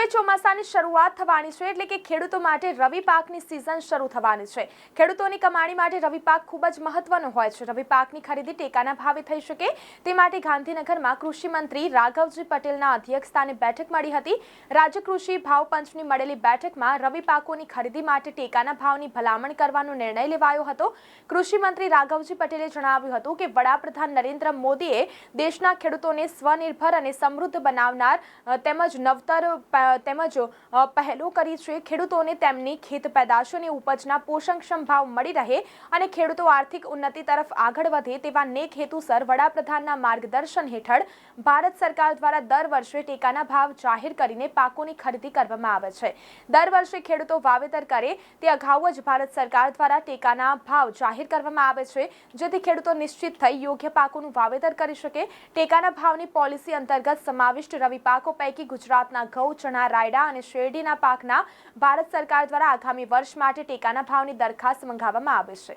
હવે ચોમાસાની શરૂઆત થવાની છે, એટલે કે ખેડૂતો માટે રવિ પાકની સિઝન શરૂ થવાની છે. ખેડૂતોની કમાણી માટે રવિ પાક ખૂબ જ મહત્વનો હોય છે. રવિ પાકની ખરીદી ટેકાના ભાવે થઈ શકે. તે માટે ગાંધીનગરમાં કૃષિ મંત્રી રાઘવજી પટેલના અધ્યક્ષસ્થાને બેઠક મળી હતી. રાજ્ય કૃષિ ભાવ પંચની મળેલી બેઠકમાં રવિ પાકોની ખરીદી માટે ટેકાના ભાવની ભલામણ કરવાનો નિર્ણય લેવાયો હતો. કૃષિ મંત્રી રાઘવજી પટેલે જણાવ્યું હતું કે વડાપ્રધાન નરેન્દ્ર મોદીએ દેશના ખેડૂતોને સ્વનિર્ભર અને સમૃદ્ધ બનાવનાર તેમજ નવતર તેમજ પહેલો કરી છે, ખેડૂતોને તેમની ખેત પેદાશોની ઉપજના પોષણક્ષમ ભાવ મળી રહે અને ખેડૂતો આર્થિક ઉન્નતિ તરફ આગળ વધે તેવા નેક હેતુસર વડાપ્રધાનના માર્ગદર્શન હેઠળ ભારત સરકાર દ્વારા દર વર્ષે ટેકાના ભાવ જાહેર કરીને પાકોની ખરીદી કરવામાં આવે છે. દર વર્ષે ખેડૂતો વાવેતર કરે તે અગાઉ જ ભારત સરકાર દ્વારા ટેકાના ભાવ જાહેર કરવામાં આવે છે. જેથી ખેડૂતો નિશ્ચિત થઈ યોગ્ય પાકોનું વાવેતર કરી શકે. ટેકાના ભાવની પોલિસી અંતર્ગત સમાવિષ્ટ રવિ પાકો પૈકી ગુજરાતના ઘઉં ચણા રાયડા અને શેરડીના પાકના ભારત સરકાર દ્વારા આગામી વર્ષ માટે ટેકાના ભાવની દરખાસ્ત મંગાવવામાં આવે છે.